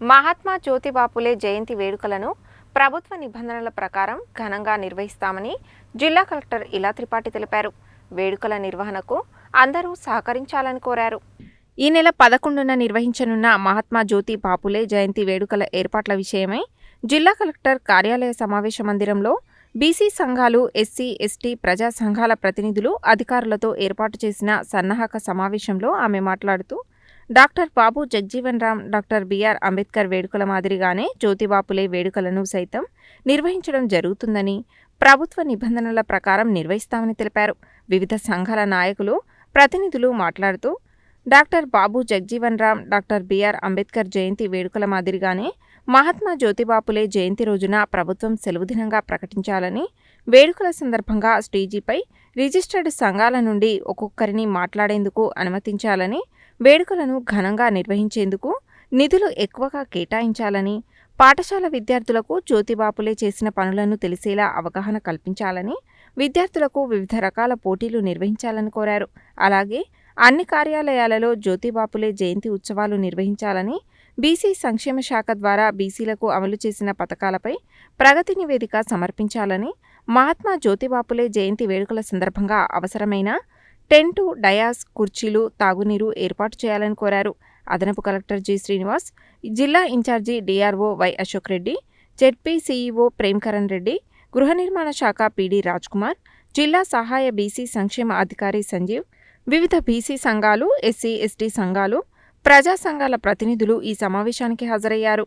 మహాత్మా జ్యోతిబాపులే జయంతి వేడుకలను ప్రభుత్వ నిబంధనల ప్రకారం ఘనంగా నిర్వహిస్తామని జిల్లా కలెక్టర్ ఇలా త్రిపాఠి తెలిపారు. వేడుకల నిర్వహణకు అందరూ సహకరించాలని కోరారు. ఈ నెల పదకొండున నిర్వహించనున్న మహాత్మా జ్యోతి బాపులే జయంతి వేడుకల ఏర్పాట్ల విషయమై జిల్లా కలెక్టర్ కార్యాలయ సమావేశ మందిరంలో బీసీ సంఘాలు ఎస్సీ ఎస్టీ ప్రజా సంఘాల ప్రతినిధులు అధికారులతో ఏర్పాటు చేసిన సన్నాహక సమావేశంలో ఆమె మాట్లాడుతూ doctor Babu Jagjivan Ram doctor BR Ambedkar వేడుకల మాదిరిగానే జ్యోతిబాపులే వేడుకలను సైతం నిర్వహించడం జరుగుతుందని ప్రభుత్వ నిబంధనల ప్రకారం నిర్వహిస్తామని తెలిపారు. వివిధ సంఘాల నాయకులు ప్రతినిధులు మాట్లాడుతూ doctor Babu Jagjivan Ram doctor B R Ambedkar జయంతి వేడుకల మాదిరిగానే మహాత్మా జ్యోతిబాపులే జయంతి రోజున ప్రభుత్వం సెలవుదినంగా ప్రకటించాలని వేడుకల సందర్భంగా స్టేజీపై రిజిస్టర్డ్ సంఘాల నుండి ఒక్కొక్కరిని మాట్లాడేందుకు అనుమతించాలని వేడుకలను ఘనంగా నిర్వహించేందుకు నిధులు ఎక్కువగా కేటాయించాలని పాఠశాల విద్యార్థులకు జ్యోతిబాపులే చేసిన పనులను తెలిసేలా అవగాహన కల్పించాలని విద్యార్థులకు వివిధ రకాల పోటీలు నిర్వహించాలని కోరారు. అలాగే అన్ని కార్యాలయాలలో జ్యోతిబాపులే జయంతి ఉత్సవాలు నిర్వహించాలని బీసీ సంక్షేమ శాఖ ద్వారా బీసీలకు అమలు చేసిన పథకాలపై ప్రగతి నివేదిక సమర్పించాలని మహాత్మా జ్యోతిబాపులే జయంతి వేడుకల సందర్భంగా అవసరమైన టెంటు డయాస్ కుర్చీలు తాగునీరు ఏర్పాటు చేయాలని కోరారు. అదనపు కలెక్టర్ జి. శ్రీనివాస్ జిల్లా in charge DRO Y. Ashok Reddy ZP CEO Premkaran Reddy గృహ నిర్మాణ శాఖ పీడీ కుమార్ జిల్లా సహాయ బీసీ సంక్షేమ అధికారి సంజీవ్ వివిధ బీసీ సంఘాలు ఎస్సీ ఎస్టీ సంఘాలు ప్రజా సంఘాల ప్రతినిధులు ఈ సమావేశానికి హాజరయ్యారు.